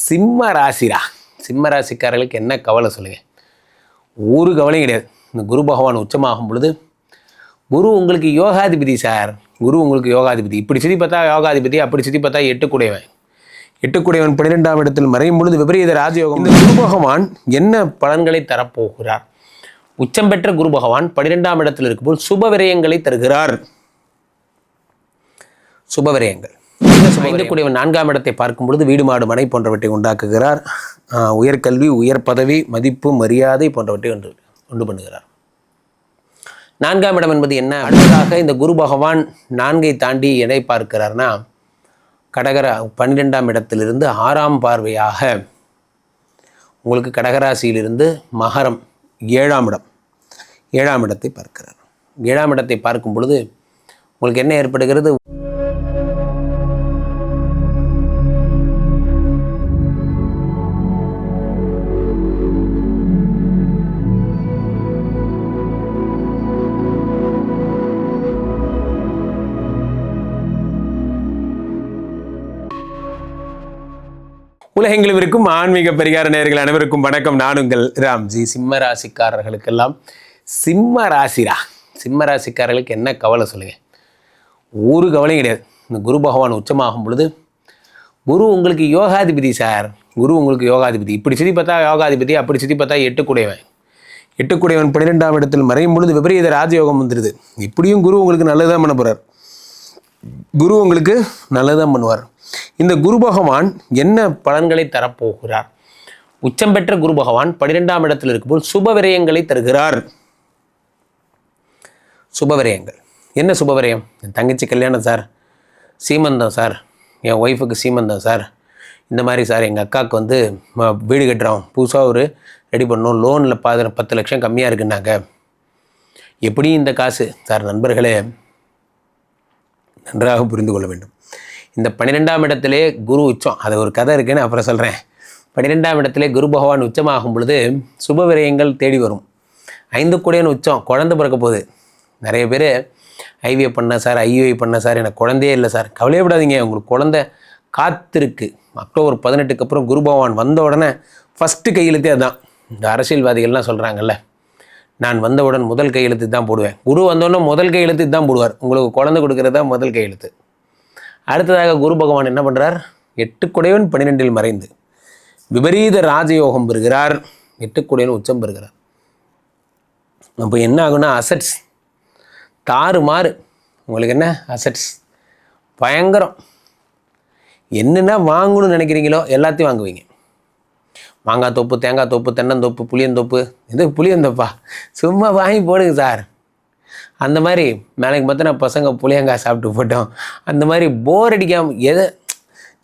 சிம்ம ராசிரா. சிம்ம ராசிக்காரர்களுக்கு என்ன கவலை சொல்லுங்கள் ஒரு கவலையும் கிடையாது. இந்த குரு பகவான் உச்சமாகும் பொழுது குரு உங்களுக்கு யோகாதிபதி சார். குரு உங்களுக்கு யோகாதிபதி. இப்படி சுற்றி பார்த்தா யோகாதிபதி அப்படி சுற்றி பார்த்தா எட்டுக்குடையவன். எட்டுக்குடையவன் பன்னிரெண்டாம் இடத்தில் மறையும் பொழுது விபரீத ராஜயோகம். இந்த குரு பகவான் என்ன பலன்களை தரப்போகிறார்? உச்சம் பெற்ற குரு பகவான் பன்னிரெண்டாம் இடத்தில் இருக்கும்போது சுப விரயங்களை தருகிறார். சுப விரயங்கள். ஐந்துக்குடியவன் நான்காம் இடத்தை பார்க்கும் பொழுது வீடு மாடு மனை போன்றவற்றை உண்டாக்குகிறார். உயர்கல்வி உயர் பதவி மதிப்பு மரியாதை போன்றவற்றை உண்டு உண்டு பண்ணுகிறார். நான்காம் இடம் என்பது என்ன? அடுத்ததாக இந்த குரு பகவான் நான்கை தாண்டி எதை பார்க்கிறார்னா கடகர பன்னிரெண்டாம் இடத்திலிருந்து ஆறாம் பார்வையாக உங்களுக்கு கடகராசியிலிருந்து மகரம் ஏழாம் இடம் ஏழாம் இடத்தை பார்க்கிறார். ஏழாம் இடத்தை பார்க்கும் பொழுது உங்களுக்கு என்ன ஏற்படுகிறது? உலகெங்கிலும் இருக்கும் ஆன்மீக பரிகார நேர்கள் அனைவருக்கும் வணக்கம். நான் உங்கள் ராம்ஜி. சிம்ம ராசிக்காரர்களுக்கெல்லாம் சிம்ம ராசிரா சிம்ம ராசிக்காரர்களுக்கு என்ன கவலை சொல்லுங்கள் ஒரு கவலையும் கிடையாது. இந்த குரு பகவான் உச்சமாகும் பொழுது குரு உங்களுக்கு யோகாதிபதி சார். குரு உங்களுக்கு யோகாதிபதி. இப்படி சுற்றி பார்த்தா யோகாதிபதி அப்படி சுற்றி பார்த்தா எட்டுக்குடையவன். எட்டுக்குடையவன் பன்னிரெண்டாம் இடத்தில் மறையும் பொழுது விபரீத ராஜயோகம் வந்துடுது இப்படியும் குரு உங்களுக்கு நல்லதான் பண்ண போகிறார் குரு உங்களுக்கு நல்லதான் பண்ணுவார். இந்த குரு பகவான் என்ன பலன்களை தரப்போகிறார்? உச்சம் பெற்ற குரு பகவான் பன்னிரெண்டாம் இடத்தில் இருக்கும்போது சுப விரயங்களை தருகிறார். சுப விரயங்கள். என்ன சுப விரயம்? என் தங்கச்சி கல்யாணம் சார். சீமந்தம் சார். என் ஒய்ஃபுக்கு சீமந்தம் சார். இந்த மாதிரி சார் எங்கள் அக்காவுக்கு வந்து ம- வீடு கட்டுறோம். புதுசாக ஒரு ரெடி பண்ணோம். லோனில் பாதி பத்து லட்சம் கம்மியாக இருக்குன்னாங்க. எப்படியும் இந்த காசு? சார் நண்பர்களே நன்றாக புரிந்து கொள்ள வேண்டும். இந்த பன்னிரெண்டாம் இடத்திலே குரு உச்சம். அது ஒரு கதை இருக்குன்னு அப்புறம் சொல்கிறேன் பன்னிரெண்டாம் இடத்திலே குரு பகவான் உச்சமாகும் பொழுது சுப விரயங்கள் தேடி வரும். ஐந்து கூடையன் உச்சம் குழந்தை பிறக்க போகுது. நிறைய பேர் ஐவிஐ பண்ண சார் ஐயுஐ பண்ண சார் எனக்கு குழந்தையே இல்லை சார். கவலையே விடாதீங்க உங்களுக்கு குழந்தை காத்திருக்கு. அக்டோபர் பதினெட்டுக்கு அப்புறம் குரு பகவான் வந்த உடனே ஃபஸ்ட்டு கையெழுத்தே அதுதான் இந்த அரசியல்வாதிகள்லாம் சொல்கிறாங்கல்ல நான் வந்தவுடன் முதல் கையெழுத்து தான் போடுவேன். குரு வந்தோடனே முதல் கையெழுத்து தான் போடுவார். உங்களுக்கு குழந்தை கொடுக்கறது தான் முதல் கையெழுத்து அடுத்ததாக குரு பகவான் என்ன பண்ணுறார் எட்டு குடையவன் பன்னிரெண்டில் மறைந்து விபரீத ராஜயோகம் பெறுகிறார். எட்டு உச்சம் பெறுகிறார். அப்போ என்ன ஆகும்னா அசட்ஸ் தாறு மாறு. உங்களுக்கு என்ன? அசட்ஸ் பயங்கரம். என்னென்ன வாங்கணும்னு நினைக்கிறீங்களோ எல்லாத்தையும் வாங்குவீங்க. மாங்காய் தோப்பு தேங்காய் தோப்பு தென்னந்தோப்பு புளியந்தோப்பு. இது புளியந்தோப்பா? சும்மா வாங்கி போடுங்க சார். அந்த மாதிரி மேலே பார்த்தா பசங்க புளியங்காய் சாப்பிட்டு போட்டோம். அந்த மாதிரி போர் அடிக்காமல் எதை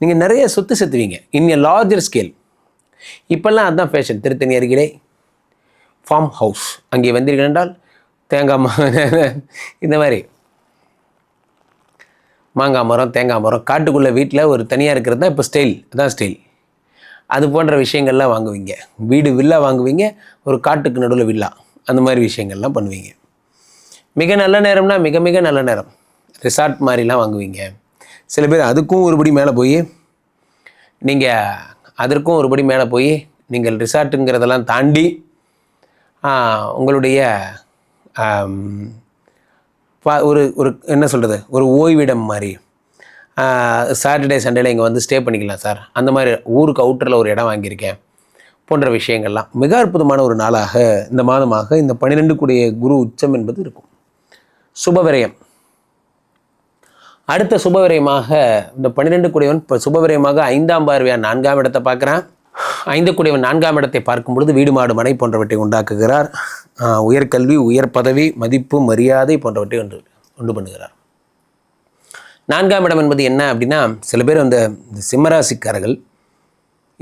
நீங்கள் நிறைய சொத்து செத்துவீங்க. இன் எ லார்ஜர் ஸ்கேல் இப்போல்லாம் அதுதான் ஃபேஷன் திருத்தணி அருகிலே ஃபார்ம் ஹவுஸ் அங்கே வந்தீர்கள் என்றால் தேங்காய் மரம் இந்த மாதிரி. மாங்காய் மரம் தேங்காய் மரம். காட்டுக்குள்ளே வீட்டில் ஒரு தனியாக இருக்கிறது தான் இப்போ ஸ்டைல் அதான் ஸ்டைல் அது போன்ற விஷயங்கள்லாம் வாங்குவீங்க. வீடு வில்லா வாங்குவீங்க ஒரு காட்டுக்கு நடுவில் வில்லா. அந்த மாதிரி விஷயங்கள்லாம் பண்ணுவீங்க. மிக நல்ல நேரம்னா மிக மிக நல்ல நேரம். ரிசார்ட் மாதிரிலாம் வாங்குவீங்க. சில பேர் அதுக்கும் ஒருபடி மேலே போய் நீங்கள் அதற்கும் ஒருபடி மேலே போய் நீங்கள் ரிசார்ட்டுங்கிறதெல்லாம் தாண்டி உங்களுடைய ஒரு ஒரு என்ன சொல்கிறது ஒரு ஓய்விடம் மாதிரி. சாட்டர்டே சண்டேல இங்கே வந்து ஸ்டே பண்ணிக்கலாம் சார் அந்த மாதிரி ஊருக்கு அவுட்டரில் ஒரு இடம் வாங்கியிருக்கேன் போன்ற விஷயங்கள்லாம். மிக அற்புதமான ஒரு நாளாக இந்த மாதமாக இந்த பன்னிரெண்டு கூடிய குரு உச்சம் என்பது இருக்கும். சுபவிரயம். அடுத்த சுபவிரயமாக இந்த பன்னிரெண்டு கூடியவன் இப்போ சுபவிரயமாக ஐந்தாம் பார்வையாக நான்காம் இடத்தை பார்க்குறான். ஐந்து கூடியவன் நான்காம் இடத்தை பார்க்கும் பொழுது வீடு மாடு மனை போன்றவற்றை உண்டாக்குகிறார். உயர்கல்வி உயர் பதவி மதிப்பு மரியாதை போன்றவற்றை உண்டு உண்டு பண்ணுகிறார். நான்காம் இடம் என்பது என்ன அப்படின்னா சில பேர் அந்த இந்த சிம்மராசிக்காரர்கள்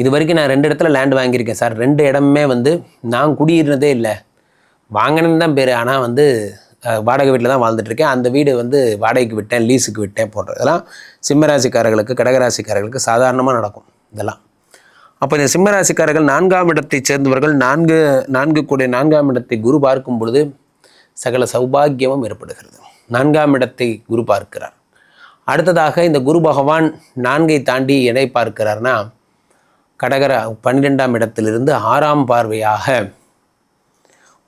இது வரைக்கும் நான் ரெண்டு இடத்துல லேண்ட் வாங்கியிருக்கேன் சார். ரெண்டு இடமுமே வந்து நான் குடியிருந்ததே இல்லை. வாங்கினது தான் பேர். ஆனால் வந்து வாடகை வீட்டில் தான் வாழ்ந்துட்டுருக்கேன். அந்த வீடு வந்து வாடகைக்கு விட்டேன் லீஸுக்கு விட்டேன் போன்ற இதெல்லாம் சிம்மராசிக்காரர்களுக்கு கடகராசிக்காரர்களுக்கு சாதாரணமாக நடக்கும் இதெல்லாம். அப்போ இந்த சிம்மராசிக்காரர்கள் நான்காம் இடத்தைச் சேர்ந்தவர்கள் நான்கு நான்கு கூடிய நான்காம் இடத்தை குரு பார்க்கும் பொழுது சகல சௌபாகியமும் ஏற்படுகிறது. நான்காம் இடத்தை குரு பார்க்கிறார். அடுத்ததாக இந்த குரு பகவான் நான்கை தாண்டி எதை பார்க்கிறார்னா கடகர பன்னிரெண்டாம் இடத்திலிருந்து ஆறாம் பார்வையாக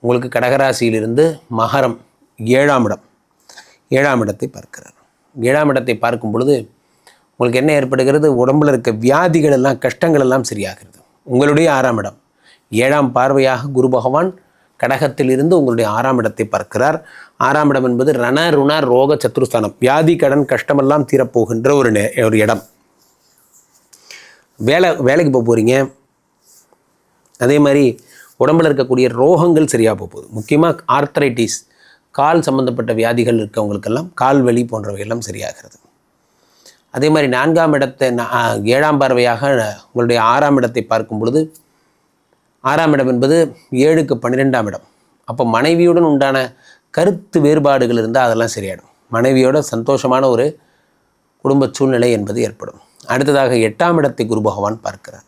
உங்களுக்கு கடகராசியிலிருந்து மகரம் ஏழாம் இடம் ஏழாம் இடத்தை பார்க்கிறார். ஏழாம் இடத்தை பார்க்கும் பொழுது உங்களுக்கு என்ன ஏற்படுகிறது? உடம்புல இருக்க வியாதிகள் எல்லாம் கஷ்டங்கள் எல்லாம் சரியாகிறது. உங்களுடைய ஆறாம் இடம். ஏழாம் பார்வையாக குரு பகவான் கடகத்திலிருந்து உங்களுடைய ஆறாம் இடத்தை பார்க்கிறார். ஆறாம் இடம் என்பது ரண ருண ரோக சத்ருஸ்தானம். வியாதி கடன் கஷ்டமெல்லாம் தீரப்போகின்ற ஒரு நே- ஒரு இடம். வேலை வேலைக்கு போக போகிறீங்க அதே மாதிரி உடம்புல இருக்கக்கூடிய ரோகங்கள் சரியாக போக போகுது. முக்கியமாக ஆர்த்தரைட்டிஸ் கால் சம்பந்தப்பட்ட வியாதிகள் இருக்கவங்களுக்கெல்லாம் கால் வலி போன்றவையெல்லாம் சரியாகிறது. அதே மாதிரி நான்காம் இடத்தை ஏழாம் பார்வையாக உங்களுடைய ஆறாம் இடத்தை பார்க்கும் பொழுது ஆறாம் இடம் என்பது ஏழுக்கு பன்னிரெண்டாம் இடம். அப்போ மனைவியுடன் உண்டான கருத்து வேறுபாடுகள் இருந்தால் அதெல்லாம் சரியாயிடும். மனைவியோட சந்தோஷமான ஒரு குடும்ப சூழ்நிலை என்பது ஏற்படும். அடுத்ததாக எட்டாம் இடத்தை குரு பகவான் பார்க்கிறார்.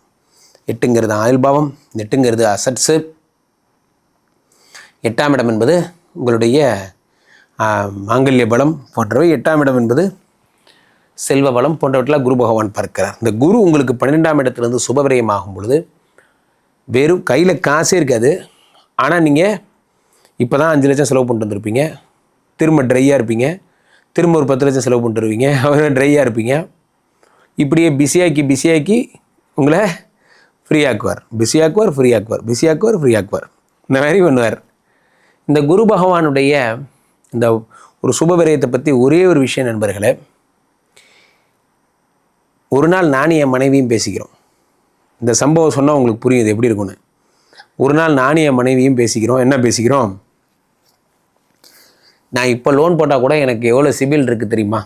எட்டுங்கிறது ஆயுள்பாவம் எட்டுங்கிறது அசட்ஸு. எட்டாம் இடம் என்பது உங்களுடைய மாங்கல்ய பலம் போன்றவை. எட்டாம் இடம் என்பது செல்வ வளம் போன்றவற்றெல்லாம் குரு பகவான் பார்க்கிறார். இந்த குரு உங்களுக்கு பன்னிரெண்டாம் இடத்திலிருந்து சுபவிரயமாகும் பொழுது வெறும் கையில் காசே இருக்காது. ஆனால் நீங்கள் இப்போ தான் அஞ்சு லட்சம் செலவு பண்ணிட்டு வந்திருப்பீங்க. திரும்ப ட்ரையாக இருப்பீங்க. திரும்ப ஒரு பத்து லட்சம் செலவு பண்ணிட்டு வருவீங்க. ட்ரையாக இருப்பீங்க. இப்படியே பிஸியாக்கி பிஸியாக்கி உங்களை ஃப்ரீயாக்குவார் பிஸியாக்குவார் ஃப்ரீயாக்குவார் ஆக்குவார் ஃப்ரீயாக்குவார் இந்த மாதிரி பண்ணுவார். இந்த குரு பகவானுடைய இந்த ஒரு சுபவிரயத்தை பற்றி ஒரே ஒரு விஷயம் நண்பர்களே. ஒரு நாள் நானும் என் மனைவியும் பேசிக்கிறோம். இந்த சம்பவம் சொன்னால் உங்களுக்கு புரியுது. எப்படி இருக்கும்னு. ஒரு நாள் நானும் என் மனைவியும் பேசிக்கிறோம். என்ன பேசிக்கிறோம்? நான் இப்போ லோன் போட்டால் கூட எனக்கு எவ்வளோ சிபில் இருக்குது தெரியுமா?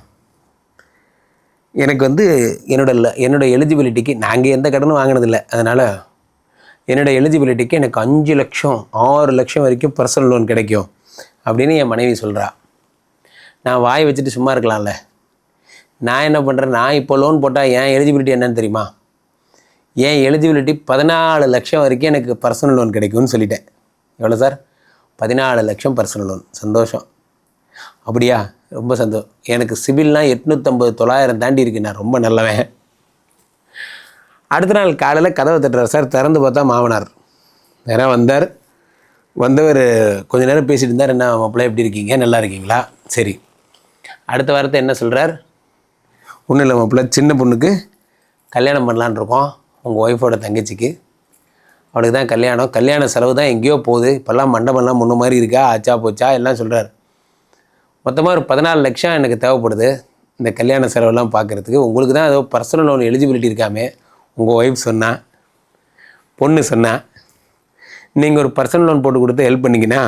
எனக்கு வந்து என்னோட என்னோடய எலிஜிபிலிட்டிக்கு நாங்கள் எந்த கடனும் வாங்கினதில்லை. அதனால் என்னோடய எலிஜிபிலிட்டிக்கு எனக்கு அஞ்சு லட்சம் ஆறு லட்சம் வரைக்கும் பர்சனல் லோன் கிடைக்கும் அப்படின்னு என் மனைவி சொல்கிறா நான் வாய் வச்சுட்டு சும்மா இருக்கலாம்ல. நான் என்ன பண்ணுறேன் நான் இப்போ லோன் போட்டால் என் எலிஜிபிலிட்டி என்னன்னு தெரியுமா? என் எலிஜிபிலிட்டி பதினாலு லட்சம் வரைக்கும் எனக்கு பர்சனல் லோன் கிடைக்கும்னு சொல்லிட்டேன். எவ்வளோ சார் பதினாலு லட்சம் பர்சனல் லோன் சந்தோஷம். அப்படியா? ரொம்ப சந்தோஷம் எனக்கு சிபில்லாம் எட்நூற்றம்பது தொள்ளாயிரம் தாண்டி இருக்கு. நான் ரொம்ப நல்லவன். அடுத்த நாள் காலையில் கதவை தட்டுறார் சார் திறந்து பார்த்தா மாமனார். நேராக வந்தார். வந்தவர் கொஞ்ச நேரம் பேசிட்டு இருந்தார். என்ன மாப்பிள்ளை எப்படி இருக்கீங்க? நல்லா இருக்கீங்களா? சரி. அடுத்த வாரத்தை என்ன சொல்கிறார் ஒன்றும் இல்லை மாப்பிள்ளை சின்ன பொண்ணுக்கு கல்யாணம் பண்ணலான்னு இருக்கோம். உங்கள் ஒய்ஃபோட தங்கச்சிக்கு. அவனுக்கு தான் கல்யாணம். கல்யாண செலவு தான் எங்கேயோ போகுது. இப்போல்லாம் மண்டபம்லாம் முன்ன மாதிரி இருக்கா? ஆச்சா போச்சா? எல்லாம் சொல்கிறார் மொத்தமாக ஒரு பதினாலு லட்சம் எனக்கு தேவைப்படுது. இந்த கல்யாண செலவெல்லாம் பார்க்குறதுக்கு. உங்களுக்கு தான் ஏதோ பர்சனல் லோன் எலிஜிபிலிட்டி இருக்காமே. உங்கள் ஒய்ஃப் சொன்னால் பொண்ணு சொன்னால் நீங்கள் ஒரு பர்சனல் லோன் போட்டு கொடுத்து ஹெல்ப் பண்ணிக்கினா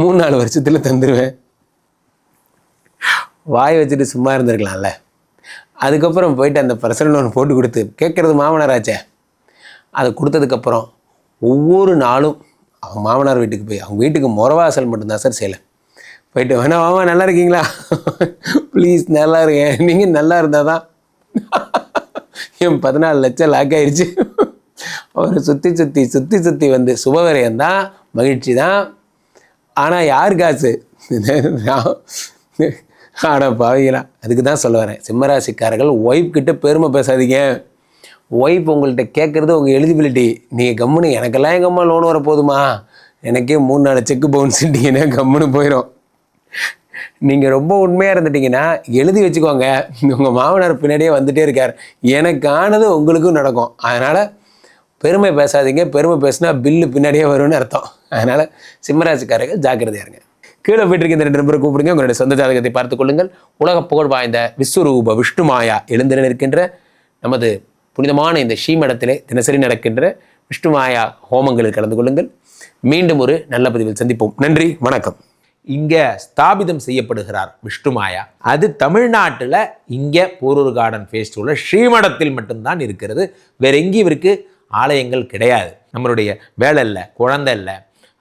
மூணு நாலு வருஷத்தில் தந்துடுவேன் வாய் வச்சுட்டு சும்மா இருந்திருக்கலாம்ல. அதுக்கப்புறம் போயிட்டு அந்த பர்சனல் லோன் போட்டு கொடுத்து கேட்குறது மாமனாராச்சே. அதை கொடுத்ததுக்கப்புறம் ஒவ்வொரு நாளும் அவங்க மாமனார் வீட்டுக்கு போய் அவங்க வீட்டுக்கு முறவாசல் மட்டும்தான் சார் செய்யலை. போயிட்டு வேணா மாமா நல்லா இருக்கீங்களா? ப்ளீஸ் நல்லா இருக்கேன். நீங்கள் நல்லா இருந்தால் தான் என் பதினாலு லட்சம் லாக் ஆயிடுச்சு அவரை சுற்றி சுற்றி சுற்றி சுற்றி வந்து சுபவரையம் தான் மகிழ்ச்சி தான். ஆனால் யார் காசு? ஆனால் பாவீங்களா அதுக்கு தான் சொல்ல வரேன் சிம்மராசிக்காரர்கள் ஒய்ஃப் கிட்ட பெருமை பேசாதீங்க. ஒய்ஃப் உங்கள்கிட்ட கேட்குறது உங்கள் எலிஜிபிலிட்டி நீங்கள் கம்முன்னு எனக்கெல்லாம் எங்கள் அம்மா லோன் வர போதுமா? எனக்கே மூணு நாலு செக்கு பவுன்ஸ்ட்டீங்கன்னா கம்முன்னு போயிடும் நீங்கள் ரொம்ப உண்மையாக இருந்துட்டீங்கன்னா எழுதி வச்சுக்கோங்க. உங்கள் மாமனார் பின்னாடியே வந்துட்டே இருக்கார். எனக்கானது உங்களுக்கும் நடக்கும். அதனால் பெருமை பேசாதீங்க. பெருமை பேசினா பில்லு பின்னாடியே வரும்னு அர்த்தம். அதனால் சிம்மராசிக்காரர்கள் ஜாக்கிரதையா இருங்க. கீழே போயிட்டு இருக்க இந்த ரெண்டு நம்பரை கூப்பிடுங்க. உங்களுடைய சொந்த ஜாதகத்தை பார்த்துக் கொள்ளுங்கள். உலக புகழ் வாய்ந்த விஸ்வரூப விஷ்ணுமாயா எழுந்திர இருக்கின்ற நமது புனிதமான இந்த ஸ்ரீமடத்திலே தினசரி நடக்கின்ற விஷ்ணுமாயா ஹோமங்களில் கலந்து கொள்ளுங்கள். மீண்டும் ஒரு நல்ல பதிவில் சந்திப்போம். நன்றி வணக்கம். இங்கே ஸ்தாபிதம் செய்யப்படுகிறார் விஷ்ணுமாயா. அது தமிழ்நாட்டில் இங்கே போரூர் கார்டன் ஃபேஸ்டிவலில் ஸ்ரீமடத்தில் மட்டும்தான் இருக்கிறது. வேற எங்கேயும் இவருக்கு ஆலயங்கள் கிடையாது. நம்மளுடைய வேலை இல்லை குழந்தை இல்லை